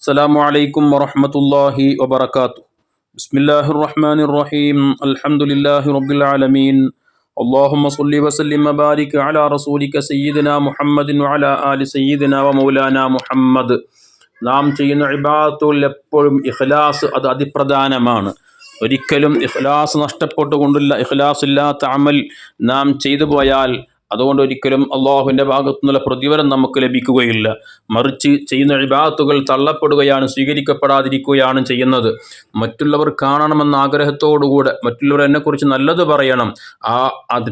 السلام عليكم ورحمة الله وبركاته بسم الله الرحمن الرحيم الحمد لله رب العالمين اللهم صل وسلم وبارك على رسولك سيدنا محمد وعلى آل سيدنا ومولانا محمد നാം ചെയ്യുന്ന ഇബാദത്തുകളിൽ എപ്പോഴും ഇഖ്ലാസ് അത് അതിപ്രധാനമാണ് ഒരിക്കലും ഇഖ്ലാസ് നഷ്ടപ്പെട്ടുകൊണ്ടില്ല ഇഖ്ലാസ് ഇല്ലാത്ത അമൽ നാം ചെയ്തു പോയാൽ അതുകൊണ്ട് ഒരിക്കലും അള്ളാഹുവിന്റെ ഭാഗത്തു നിന്നുള്ള പ്രതിഫലം നമുക്ക് ലഭിക്കുകയില്ല. മറിച്ച് ചെയ്യുന്ന ഇബാത്തുകൾ തള്ളപ്പെടുകയാണ് സ്വീകരിക്കപ്പെടാതിരിക്കുകയാണ് ചെയ്യുന്നത്. മറ്റുള്ളവർ കാണണമെന്ന ആഗ്രഹത്തോടുകൂടെ മറ്റുള്ളവർ എന്നെക്കുറിച്ച് നല്ലത് പറയണം. ആ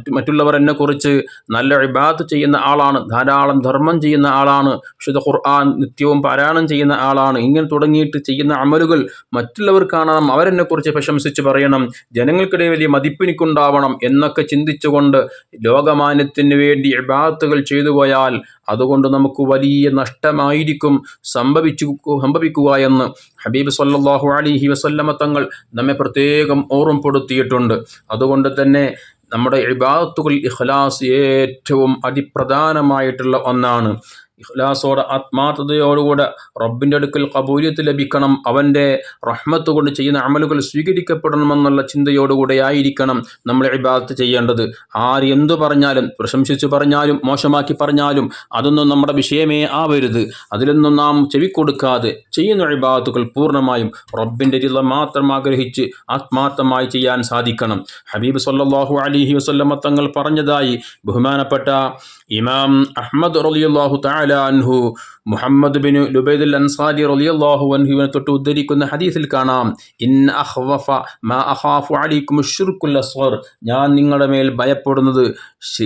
മറ്റുള്ളവർ എന്നെക്കുറിച്ച് നല്ല ഇബാത്ത് ചെയ്യുന്ന ആളാണ് ധാരാളം ധർമ്മം ചെയ്യുന്ന ആളാണ് വിശുദ്ധ ഖുർആൻ നിത്യവും പാരായണം ചെയ്യുന്ന ആളാണ് ഇങ്ങനെ തുടങ്ങിയിട്ട് ചെയ്യുന്ന അമലുകൾ മറ്റുള്ളവർ കാണണം അവരെന്നെക്കുറിച്ച് പ്രശംസിച്ച് പറയണം ജനങ്ങൾക്കിടയിൽ വലിയ മതിപ്പിനിക്കുണ്ടാവണം എന്നൊക്കെ ചിന്തിച്ചുകൊണ്ട് ലോകമാന്യത്തിന് അള്ളാഹുവിന് വേണ്ടി ഇബാത്തുകൾ ചെയ്തു പോയാൽ അതുകൊണ്ട് നമുക്ക് വലിയ നഷ്ടമായിരിക്കും സംഭവിച്ചു സംഭവിക്കുക എന്ന് ഹബീബ് സല്ലാഹു അലിഹി വസല്ലമ തങ്ങൾ നമ്മെ പ്രത്യേകം ഓർമ്മപ്പെടുത്തിയിട്ടുണ്ട്. അതുകൊണ്ട് തന്നെ നമ്മുടെ ഇബാത്തുകൾ ഇഖ്ലാസ് ഏറ്റവും അതിപ്രധാനമായിട്ടുള്ള ഒന്നാണ്. ഇഖ്ലാസോടെ ആത്മാർത്ഥതയോടുകൂടെ റബ്ബിന്റെ അടുക്കൽ കബൂലിയത്ത് ലഭിക്കണം. അവന്റെ റഹ്മത്ത് കൊണ്ട് ചെയ്യുന്ന അമലുകൾ സ്വീകരിക്കപ്പെടണമെന്നുള്ള ചിന്തയോടുകൂടെ ആയിരിക്കണം നമ്മൾ ഇബാദത്ത് ചെയ്യേണ്ടത്. ആര് എന്തു പറഞ്ഞാലും പ്രശംസിച്ചു പറഞ്ഞാലും മോശമാക്കി പറഞ്ഞാലും അതൊന്നും നമ്മുടെ വിഷയമേ ആവരുത്. അതിലൊന്നും നാം ചെവിക്കൊടുക്കാതെ ചെയ്യുന്ന ഇബാദത്തുകൾ പൂർണമായും റബ്ബിന്റെ ചില മാത്രം ആഗ്രഹിച്ച് ആത്മാർത്ഥമായി ചെയ്യാൻ സാധിക്കണം. ഹബീബ് സല്ലാഹു അലിഹി വസ്ല്ലമ തങ്ങൾ പറഞ്ഞതായി ബഹുമാനപ്പെട്ട ഇമാം അഹമ്മദ് റലിയുല്ലാഹു താല അൻഹു. മുഹമ്മദ് ബിൻ ലുബൈദുൽ അൻസാരി റളിയല്ലാഹു അൻഹുവിനെ തൊട്ട് ഉദ്ധരിക്കുന്ന ഹദീസിൽ കാണാം. ഇൻ അഖ്വഫ മാ അഖാഫു അലൈക്കും ഷിർക്കുൽ അസ്ഗർ ഞാൻ നിങ്ങളുടെ മേൽ ഭയപ്പെടുന്നത്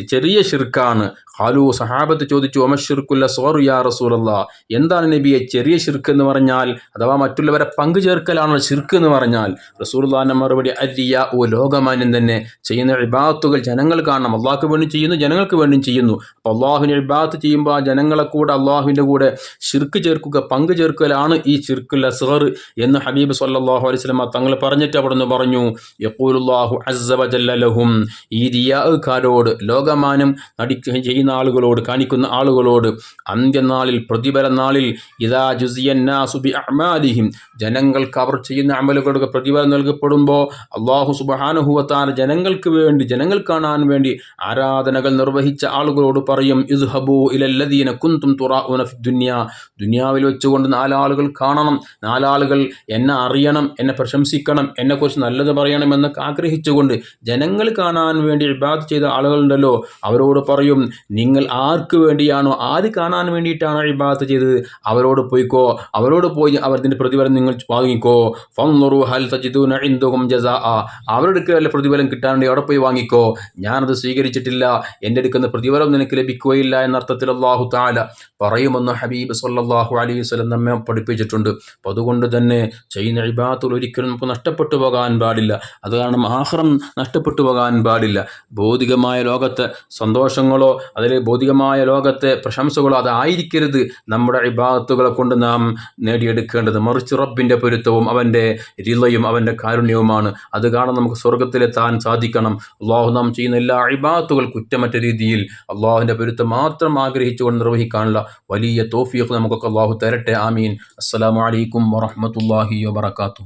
ചെറിയ ഷിർക്കാണ് ഖാലു സഹാബത്ത് ചോദിച്ചു അമ ഷിർക്കുൽ അസ്ഗർ യാ റസൂലല്ല? എന്താണ് നബിയെ ചെറിയ ഷിർക്ക് എന്ന് പറഞ്ഞാൽ? അഥവാ മറ്റുള്ളവരെ പങ്കു ചേർക്കലാണ് ഷിർക്ക് എന്ന് പറഞ്ഞാൽ? റസൂൽദാന്റെ മറുപടി അരിയ ഓ ലോകമാന്യം തന്നെ. ചെയ്യുന്ന ഇബാത്തുകൾ ജനങ്ങൾ കാണണം. അള്ളാഹ്ക്ക് വേണ്ടി ചെയ്യുന്നു ജനങ്ങൾക്ക് വേണ്ടി ചെയ്യുന്നു. അപ്പോൾ അള്ളാഹുവിന് ഇബാത്ത് ചെയ്യുമ്പോൾ ആ ജനങ്ങളെ കൂടെ അള്ളാഹുവിന്റെ കൂടെ ഷിർക്ക് ചേർക്കുക പങ്കു ചേർക്കലാണ് ഈ ഷിർക്കുൽ അസ്ഹർ എന്ന് ഹബീബ് സല്ലാഹു അലൈഹി സ്വലമ തങ്ങൾ പറഞ്ഞിട്ട് അവിടെ നിന്ന് പറഞ്ഞു യക്കൂലുല്ലാഹു അസവജല്ലഹും ഈ റിയാക്കാരോട് ലോകമാനം നടി ചെയ്യുന്ന ആളുകളോട് കാണിക്കുന്ന ആളുകളോട് അന്ത്യനാളിൽ പ്രതിഫല നാളിൽ ഇതാ ജുസിയന്നാസുബി അഹ്മാലിഹിം ജനങ്ങൾക്ക് അവർ ചെയ്യുന്ന അമലുകളുടെ പ്രതിഫലം നൽകപ്പെടുമ്പോൾ അള്ളാഹു സുബാനുഹുവത്താൻ ജനങ്ങൾക്ക് വേണ്ടി ജനങ്ങൾ കാണാൻ വേണ്ടി ആരാധനകൾ നിർവഹിച്ച ആളുകളോട് പറയും ഇസ്ഹബു ഇലല്ലദീന കുന്തും തുറാഉന ദുന്യ. ദുനിയാവിൽ വെച്ചുകൊണ്ട് നാലാളുകൾ കാണണം. നാലാളുകൾ എന്നെ അറിയണം എന്നെ പ്രശംസിക്കണം എന്നെക്കുറിച്ച് നല്ലത് പറയണമെന്നൊക്കെ ആഗ്രഹിച്ചുകൊണ്ട് ജനങ്ങൾ കാണാൻ വേണ്ടി ഇബാദ് ചെയ്ത ആളുകളുണ്ടല്ലോ. അവരോട് പറയും നിങ്ങൾ ആർക്ക് വേണ്ടിയാണോ ആര് കാണാൻ വേണ്ടിയിട്ടാണോ ഇബാദ് ചെയ്തത്? അവരോട് പോയിക്കോ അവരോട് പോയി അവരുടെ പ്രതിഫലം നിങ്ങൾ വാങ്ങിക്കോ. ഫന്നുറു ഹൽ തജിദൂന ഇന്ദുഹും ആ അവരുടെ അടുക്കലല്ല പ്രതിഫലം കിട്ടാണ്ട് അവിടെ പോയി വാങ്ങിക്കോ. ഞാനത് സ്വീകരിച്ചിട്ടില്ല. എന്റെ അടുക്കുന്ന പ്രതിഫലം നിനക്ക് ലഭിക്കുകയില്ല എന്ന അർത്ഥത്തിൽ അള്ളാഹു താല പറയുമെന്ന് ഹബീബ് സല്ലാഹു അലൈഹി വസ്ലം നമ്മെ പഠിപ്പിച്ചിട്ടുണ്ട്. അപ്പം അതുകൊണ്ട് തന്നെ ചെയ്യുന്ന ഇബാത്തുൽ ഒരിക്കലും നമുക്ക് നഷ്ടപ്പെട്ടു പോകാൻ പാടില്ല. അത് കാരണം ആഹ്റം നഷ്ടപ്പെട്ടു പോകാൻ പാടില്ല. ഭൗതികമായ ലോകത്തെ സന്തോഷങ്ങളോ അതിൽ ഭൗതികമായ ലോകത്തെ പ്രശംസകളോ അതായിരിക്കരുത്. നമ്മുടെ ഇബാദത്തുകളെ കൊണ്ട് നാം നേടിയെടുക്കേണ്ടത് മറിച്ച് റബ്ബിന്റെ പൊരുത്തവും അവന്റെ രിളയും അവന്റെ കാരുണ്യവുമാണ്. അത് കാരണം നമുക്ക് സ്വർഗത്തിലെത്താൻ സാധിക്കണം. അള്ളാഹു നാം ചെയ്യുന്ന എല്ലാ ഇബാത്തുകൾ കുറ്റമറ്റ രീതിയിൽ അള്ളാഹുവിന്റെ പൊരുത്തം മാത്രം ആഗ്രഹിച്ചുകൊണ്ട് നിർവഹിക്കാനുള്ള വലിയ തോഫിയൊക്കെ നമുക്കൊക്കെ അള്ളാഹു തരട്ടെ. ആമീൻ. അസ്സലാമലൈക്കും വറഹമത്തല്ലാഹി വാത്തു